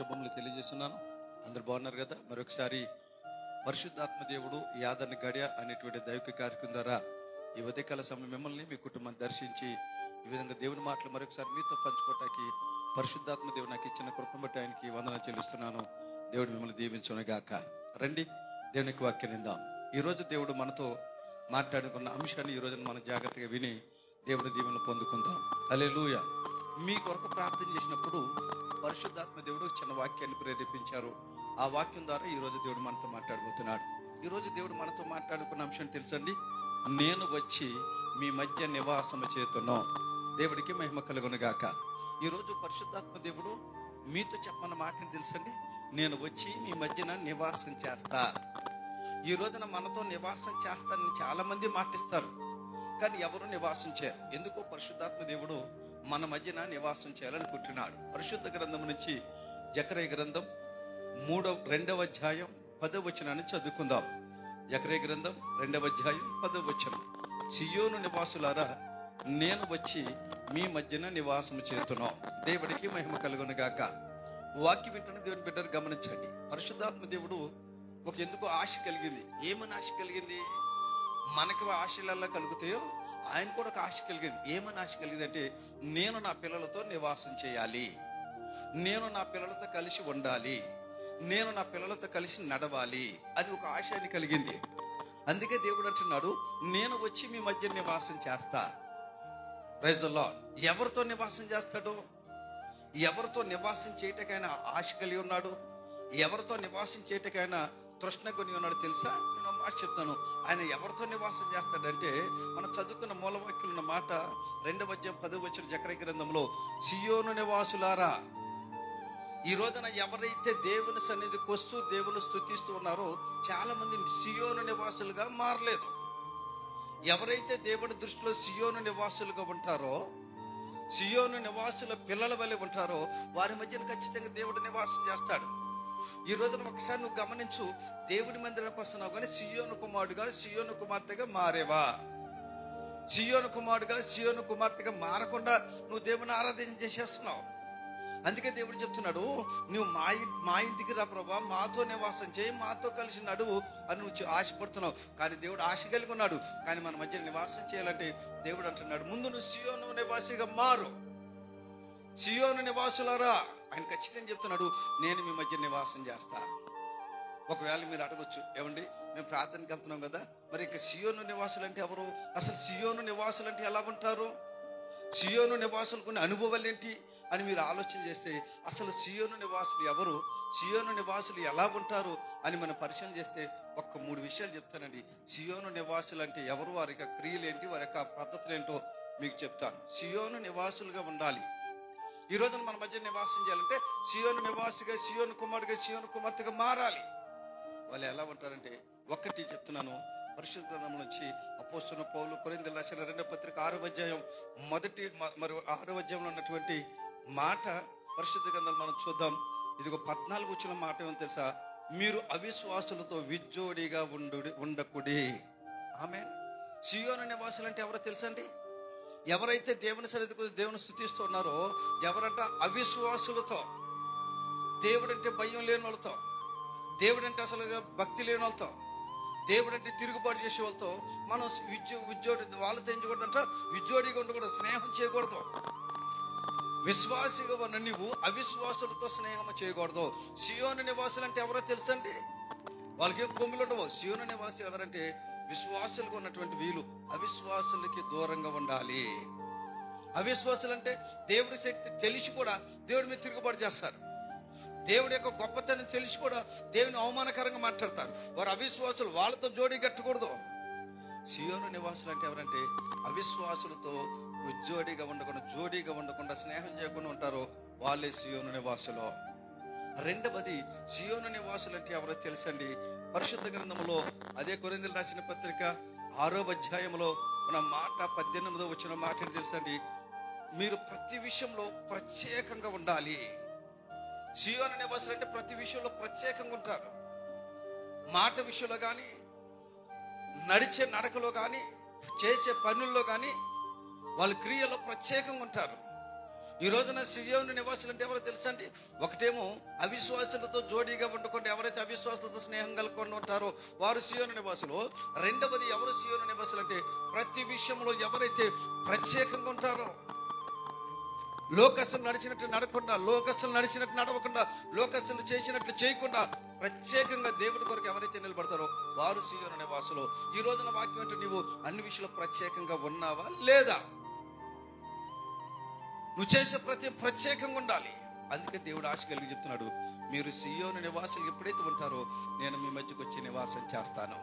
శుభములు తెలియజేస్తున్నాను. అందరు బాగున్నారు కదా? మరొకసారి పరిశుద్ధాత్మ దేవుడు ఈ గడియ అనేటువంటి దైవిక కార్యక్రమం ద్వారా ఈ ఉదయకాల సమయం మిమ్మల్ని మీ కుటుంబాన్ని దర్శించి ఈ విధంగా దేవుని మాటలు మరొకసారి మీతో పంచుకోవటానికి పరిశుద్ధాత్మ దేవుడు నాకు ఇచ్చిన కృపను బట్టి ఆయనకి వందన చెల్లిస్తున్నాను. దేవుడు మిమ్మల్ని దీవించునగాక రండి దేవునికి వాక్యం నిందాం ఈ రోజు దేవుడు మనతో మాట్లాడుకున్న అంశాన్ని ఈ రోజున మనం జాగ్రత్తగా విని దేవుని దీవెనలు పొందుకుందాం. అలెలుయ మీ కొరకు ప్రార్థన చేసినప్పుడు చిన్న వాక్యాన్ని ప్రేరేపించారు. ఆ వాక్యం ద్వారా ఈరోజు దేవుడు మనతో మాట్లాడబోతున్నాడు. ఈరోజు దేవుడు మనతో మాట్లాడుకున్న అంశం తెలుసండి? నేను వచ్చి మీ మధ్య నివాసము చేతున్నాం దేవుడికి మహిమ కలుగునుగాక. ఈరోజు పరిశుద్ధాత్మ దేవుడు మీతో చెప్పన్న మాటని తెలుసండి? నేను వచ్చి మీ మధ్యన నివాసం చేస్తా. ఈ రోజున మనతో నివాసం చేస్తానని చాలా మంది మాటిస్తారు. కానీ ఎవరు నివాసం చేయరు ఎందుకో పరిశుద్ధాత్మ దేవుడు మన మధ్యన నివాసం చేయాలనుకుంటున్నాడు. పరిశుద్ధ గ్రంథం నుంచి జకరే గ్రంథం మూడవ రెండవ అధ్యాయం పదవ వచనాన్ని చదువుకుందాం. జకరే గ్రంథం రెండవ అధ్యాయం పదవ వచనం. సియోను నివాసులారా నేను వచ్చి మీ మధ్యన నివాసం చేస్తున్నాం. దేవుడికి మహిమ కలుగును గాక. వాక్యం వింటున్న దేవుని బిడ్డను గమనించండి. పరిశుద్ధాత్మ దేవుడు ఒక ఎందుకు ఆశ కలిగింది? ఏమని ఆశ కలిగింది? మనకి ఆశలల్లా కలుగుతాయో ఆయన కూడా ఒక ఆశ కలిగింది. ఏమని ఆశ కలిగింది అంటే నేను నా పిల్లలతో నివాసం చేయాలి. నేను నా పిల్లలతో కలిసి ఉండాలి. నేను నా పిల్లలతో కలిసి నడవాలి. అది ఒక ఆశయాన్ని కలిగింది. అందుకే దేవుడు అంటున్నాడు నేను వచ్చి మీ మధ్య నివాసం చేస్తా. రైజుల్లో ఎవరితో నివాసం చేస్తాడు? ఎవరితో నివాసం చేయటకైనా ఆశ కలిగి ఉన్నాడు? ఎవరితో నివాసం చేయటకైనా తృష్ణ కొని ఉన్నాడు తెలుసా? నేను మాట చెప్తాను. ఆయన ఎవరితో నివాసం చేస్తాడంటే మనం చదువుకున్న మూలవాక్యులు ఉన్న మాట రెండవ అధ్యాయం పదవి వచ్చిన జకర గ్రంథంలో సియోను నివాసులారా ఈ రోజున ఎవరైతే దేవుని సన్నిధికి వస్తూ దేవుని స్థుతిస్తూ ఉన్నారో చాలా మంది సియోను నివాసులుగా మారలేదు. ఎవరైతే దేవుని దృష్టిలో సియోను నివాసులుగా ఉంటారో సియోను నివాసుల పిల్లల వలె ఉంటారో వారి మధ్యన ఖచ్చితంగా దేవుడు నివాసం చేస్తాడు. ఈ రోజున ఒకసారి నువ్వు గమనించు దేవుడి మందిరానికి వస్తున్నావు కానీ సియోను కుమారుడుగా సియోను కుమార్తెగా మారేవా? సియోను కుమారుడుగా సియోను కుమార్తెగా మారకుండా నువ్వు దేవుని ఆరాధన చేసేస్తున్నావు. అందుకే దేవుడు చెప్తున్నాడు నువ్వు మా మా ఇంటికి రా ప్రభా మాతో నివాసం చేయి మాతో కలిసి నడువు అని నువ్వు ఆశపడుతున్నావు. కానీ దేవుడు ఆశ కలిగి ఉన్నాడు. కానీ మన మధ్య నివాసం చేయాలంటే దేవుడు అంటున్నాడు ముందు నువ్వు సియోను నివాసిగా మారు. సియోను నివాసులారా. ఆయన ఖచ్చితంగా చెప్తున్నాడు నేను మీ మధ్య నివాసం చేస్తా. ఒకవేళ మీరు అడగొచ్చు ఏమండి మేము ప్రార్థనకి వెళ్తున్నాం కదా మరి ఇక సియోను నివాసులు అంటే ఎవరు? అసలు సియోను నివాసులు అంటే ఎలా ఉంటారు? సియోను నివాసులు కొన్ని అనుభవాలు ఏంటి? అని మీరు ఆలోచన చేస్తే అసలు సియోను నివాసులు ఎవరు? సియోను నివాసులు ఎలా ఉంటారు? అని మనం పరిశీలన చేస్తే ఒక్క మూడు విషయాలు చెప్తానండి. సియోను నివాసులు అంటే ఎవరు? వారి యొక్క క్రియలు ఏంటి వారి యొక్క పద్ధతులు ఏంటో మీకు చెప్తాను. సియోను నివాసులుగా ఉండాలి. ఈ రోజున మన మధ్య నివాసం చేయాలంటే సియోను నివాసిగా సియోను కుమారుడిగా సియోను కుమార్తెగా మారాలి. వాళ్ళు ఎలా ఉంటారంటే ఒక్కటి చెప్తున్నాను. పరిశుద్ధ నుంచి అపోస్తున్న పౌలు కొరింది రాసిన రెండో పత్రిక ఆరో అధ్యాయం మొదటి మ- మరి ఆరో అధ్యాయంలో ఉన్నటువంటి మాట పరిశుద్ధ గ్రంథాలు మనం చూద్దాం. ఇదిగో పద్నాలుగు వచ్చిన మాట ఏమో తెలుసా? మీరు అవిశ్వాసులతో విజ్జోడిగా ఉండు ఉండకుడి. ఆమె సియోను నివాసులు అంటే ఎవరో తెలుసండి ఎవరైతే దేవుని సరిదికు దేవుని స్థుతిస్తూ ఉన్నారో ఎవరంట అవిశ్వాసులతో? దేవుడంటే భయం లేని వాళ్ళతో? దేవుడంటే అసలు భక్తి లేని వాళ్ళతో? దేవుడంటే తిరుగుబాటు చేసే వాళ్ళతో? మనం విద్యో ఉద్యోగి వాళ్ళతో ఏం చేయకూడదంట? విద్యోడిగా ఉండకూడదు స్నేహం చేయకూడదు. విశ్వాసిగా ఉన్న నువ్వు అవిశ్వాసులతో స్నేహం చేయకూడదు. సియోను నివాసులు అంటే ఎవరో తెలుసండి? వాళ్ళకి ఏం కొమ్ములు ఉండవు. సియోను నివాసులు ఎవరంటే విశ్వాసులుగా ఉన్నటువంటి వీలు అవిశ్వాసులకి దూరంగా ఉండాలి. అవిశ్వాసులు అంటే దేవుడి శక్తి తెలిసి కూడా దేవుడి మీద తిరుగుబాటు చేస్తారు. దేవుడి యొక్క గొప్పతనం తెలిసి కూడా దేవుని అవమానకరంగా మాట్లాడతారు. వారు అవిశ్వాసులు. వాళ్ళతో జోడీ కట్టకూడదు. సియోను నివాసులు అంటే ఎవరంటే అవిశ్వాసులతో ఉజ్జోడిగా ఉండకుండా జోడీగా ఉండకుండా స్నేహం చేయకుండా ఉంటారో వాళ్ళే సియోను నివాసులు. రెండవది సియోను నివాసులు అంటే ఎవరో తెలుసండి? పరిశుద్ధ గ్రంథంలో అదే కొరిందలు రాసిన పత్రిక ఆరో అధ్యాయంలో మన మాట పద్దెనిమిదో వచ్చిన మాట తెలుసండి? మీరు ప్రతి విషయంలో ప్రత్యేకంగా ఉండాలి. సియోను నివాసులు అంటే ప్రతి విషయంలో ప్రత్యేకంగా ఉంటారు. మాట విషయంలో కానీ నడిచే నడకలో కానీ చేసే పనుల్లో కానీ వాళ్ళ క్రియలో ప్రత్యేకంగా ఉంటారు. ఈ రోజున సియోని నివాసులు అంటే ఎవరో తెలుసా అండి? ఒకటేమో అవిశ్వాసులతో జోడీగా వండుకుంటే ఎవరైతే అవిశ్వాసులతో స్నేహం కలుపుకుండా ఉంటారో వారు సియోని నివాసులు. రెండవది ఎవరు సియోని నివాసులు అంటే ప్రతి విషయంలో ఎవరైతే ప్రత్యేకంగా ఉంటారో లోకస్తులు నడిచినట్లు నడకుండా లోకస్తులు నడిచినట్టు నడవకుండా లోకస్తులు చేసినట్లు చేయకుండా ప్రత్యేకంగా దేవుడి కొరకు ఎవరైతే నిలబడతారో వారు సీయోను నివాసులు ఈ రోజున వాక్యం అంటే నీవు అన్ని విషయంలో ప్రత్యేకంగా ఉన్నావా లేదా? నువ్వు చేసే ప్రతి ప్రత్యేకంగా ఉండాలి. అందుకే దేవుడు ఆశ కలిగి చెప్తున్నాడు మీరు సీయోను నివాసులు ఎప్పుడైతే ఉంటారో నేను మీ మధ్యకు వచ్చి నివాసం చేస్తాను.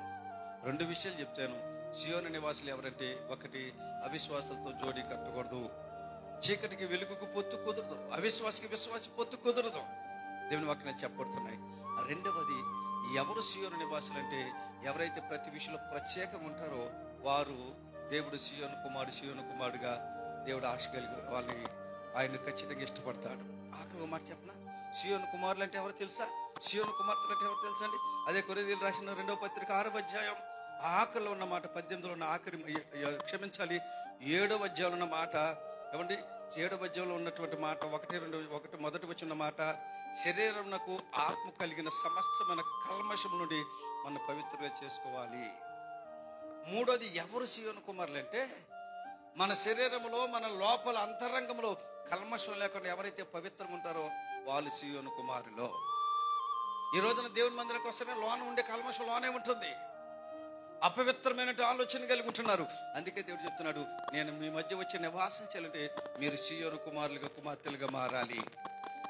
రెండు విషయాలు చెప్తాను. సియోను నివాసులు ఎవరంటే ఒకటి అవిశ్వాసాలతో జోడీ కట్టకూడదు. చీకటికి వెలుగుకు పొత్తు కుదరదు. అవిశ్వాసకి విశ్వాస పొత్తు కుదరదు. దేవుని వాక్యం చెప్పబడుతున్నాయి. రెండవది ఎవరు సియోను నివాసులు అంటే ఎవరైతే ప్రతి విషయంలో ప్రత్యేకంగా ఉంటారో వారు దేవుడు సియోను కుమారుడు సియోను కుమారుడుగా దేవుడు ఆశ కలిగి వాళ్ళని ఆయన ఖచ్చితంగా ఇష్టపడతాడు. ఆఖరి మాట చెప్పనా? సియోను కుమారులు అంటే ఎవరు తెలుసా? సియోను కుమార్తెలు అంటే ఎవరు తెలుసా అండి? అదే కొరేదీలు రాసిన రెండవ పత్రిక ఆరవ అధ్యాయం. ఆ ఆఖరిలో ఉన్న మాట పద్దెనిమిదిలో ఉన్న ఆఖరి క్షమించాలి ఏడవ అధ్యాయంలో ఉన్న మాట ఏమండి? ఏడు మధ్యంలో ఉన్నటువంటి మాట ఒకటి రెండు ఒకటి మొదటి వచ్చిన మాట శరీరంకు ఆత్మ కలిగిన సమస్తమైన కల్మషం నుండి మన పవిత్రంగా చేసుకోవాలి. మూడోది ఎవరు సియోను కుమారులు అంటే మన శరీరంలో మన లోపల అంతరంగంలో కల్మషం లేకుండా ఎవరైతే పవిత్రం ఉంటారో వాళ్ళు సియోను కుమారులో. ఈ రోజున దేవుని మందిరం వస్తేనే లోన ఉండే కల్మషం లోనే ఉంటుంది. అపవిత్రమైన ఆలోచన కలిగి ఉంటున్నారు. అందుకే దేవుడు చెప్తున్నాడు నేను మీ మధ్య వచ్చి నివాసం చేయాలంటే మీరు సియోను కుమారులుగా కుమార్తెలుగా మారాలి.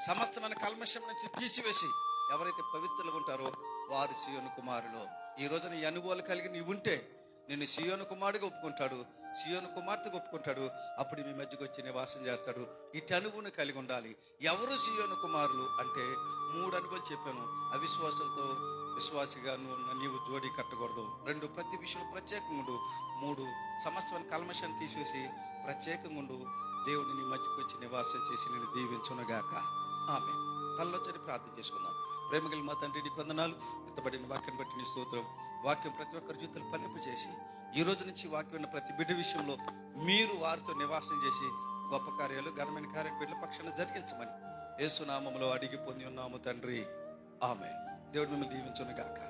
సమస్తమైన కల్మషం నుంచి తీసివేసి ఎవరైతే పవిత్రులుగా ఉంటారో వారు సియోను కుమారులు. ఈ రోజున ఈ అనుభవాలు కలిగి నీవుంటే నిన్ను సియోను కుమారుడిగా ఒప్పుకుంటాడు సియోను కుమార్తెగా ఒప్పుకుంటాడు. అప్పుడు మీ మధ్యకు వచ్చి నివాసం చేస్తాడు. ఇటు అనుభవం కలిగి ఉండాలి. ఎవరు సియోను కుమారులు అంటే మూడు అనుభవం చెప్పాను. అవిశ్వాసంతో విశ్వాసిగా నువ్వు నీవు జోడీ కట్టకూడదు. రెండు ప్రతి విషయంలో ప్రత్యేకంగా ఉండు. మూడు సమస్తమైన కల్మషాన్ని తీసేసి ప్రత్యేకంగా ఉండు. దేవుడిని నీ మధ్యకు వచ్చి నివాసం చేసి నేను దీవించునగాక. ఆమె కళ్ళొచ్చని ప్రార్థన చేసుకుందాం. ప్రేమగల మా తండ్రి నీ కొందనాలు ఎత్తబడిన వాక్యం బట్టి నీ స్తోత్రం. వాక్యం ప్రతి ఒక్కరి జీవితాలు ఫలింపు ఈ రోజు నుంచి వాక్యం ఉన్న ప్రతి బిడ్డ విషయంలో మీరు వారితో నివాసం చేసి గొప్ప కార్యాలు ఘనమైన కార్యాలు బిడ్డల పక్షాన జరిగించమని. యేసునామంలో అడిగి పొంది ఉన్నాము తండ్రి. ఆమె దేవుడు మిమ్మల్ని దీవించునుగాక.